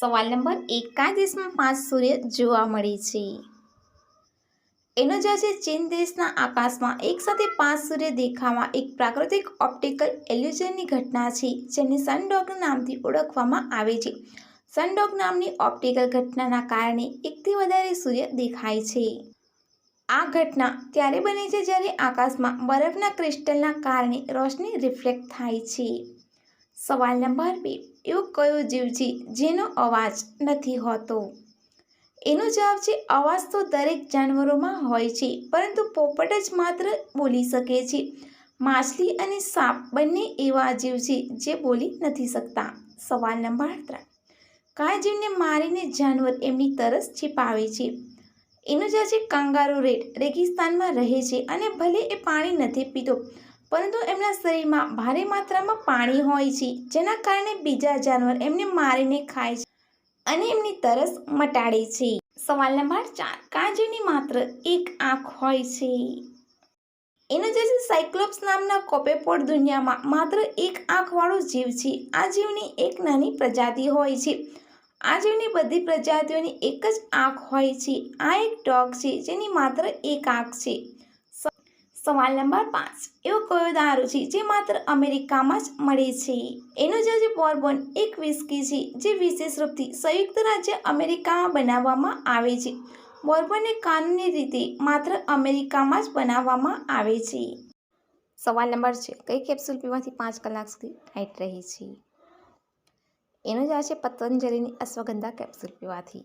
સવાલ નંબર એક દેશમાં પાંચ સૂર્ય જોવા મળે છે. એનો જવાબ છે ચીન દેશના આકાશમાં એકસાથે પાંચ સૂર્ય દેખાવામાં એક પ્રાકૃતિક ઓપ્ટિકલ એલ્યુઝનની ઘટના છે, જેને સનડોગ નામથી ઓળખવામાં આવે છે. સનડોગ નામની ઓપ્ટિકલ ઘટનાના કારણે એકથી વધારે સૂર્ય દેખાય છે. આ ઘટના ત્યારે બને છે જ્યારે આકાશમાં બરફના ક્રિસ્ટલના કારણે રોશની રિફ્લેક્ટ થાય છે. સવાલ નંબર બે. એવો કયો જીવ છે જેનો અવાજ નથી હોતો? એનો જવાબ છે, અવાજ તો દરેક જાનવરોમાં હોય છે, પરંતુ પોપટ જ માત્ર બોલી શકે છે. માછલી અને સાપ બંને એવા જીવ છે જે બોલી નથી શકતા. સવાલ નંબર ત્રણ. કયા જીવને મારીને જાનવર એમની તરસ છીપાવે છે? એનો જવાબ છે, કાંગારો રેટ રેગિસ્તાનમાં રહે છે અને ભલે એ પાણી નથી પીતો પરંતુ એમના શરીરમાં ભારે માત્રામાં પાણી હોય છે, જેના કારણે બીજા જાનવર એમને મારીને ખાય છે અને એમની તરસ મટાડે છે. સવાલ નંબર ચાર, કાજુની માત્ર એક આંખ હોય છે. એનો જે છે સાયક્લોપ્સ નામના કોપેપોડ દુનિયામાં માત્ર એક આંખવાળો જીવ છે. આ જીવની એક નાની પ્રજાતિ હોય છે. આ જીવની બધી પ્રજાતિઓની એક જ આંખ હોય છે. આ એક ડોગ છે જેની માત્ર એક આંખ છે. સવાલ નંબર પાંચ. એવો કયો દારૂ છે જે માત્ર અમેરિકામાં જ મળે છે? એનો જે છે બોર્બોન એક વિસ્કી છે જે વિશેષ રૂપથી સંયુક્ત રાજ્ય અમેરિકામાં બનાવવામાં આવે છે. બોર્બોનને કાનૂની રીતે માત્ર અમેરિકામાં જ બનાવવામાં આવે છે. સવાલ નંબર છે, કઈ કેપ્સ્યુલ પીવાથી પાંચ કલાક સુધી ટાઈટ રહે છે? એનો જવાબ છે પતંજલિની અશ્વગંધા કેપ્સ્યુલ પીવાથી.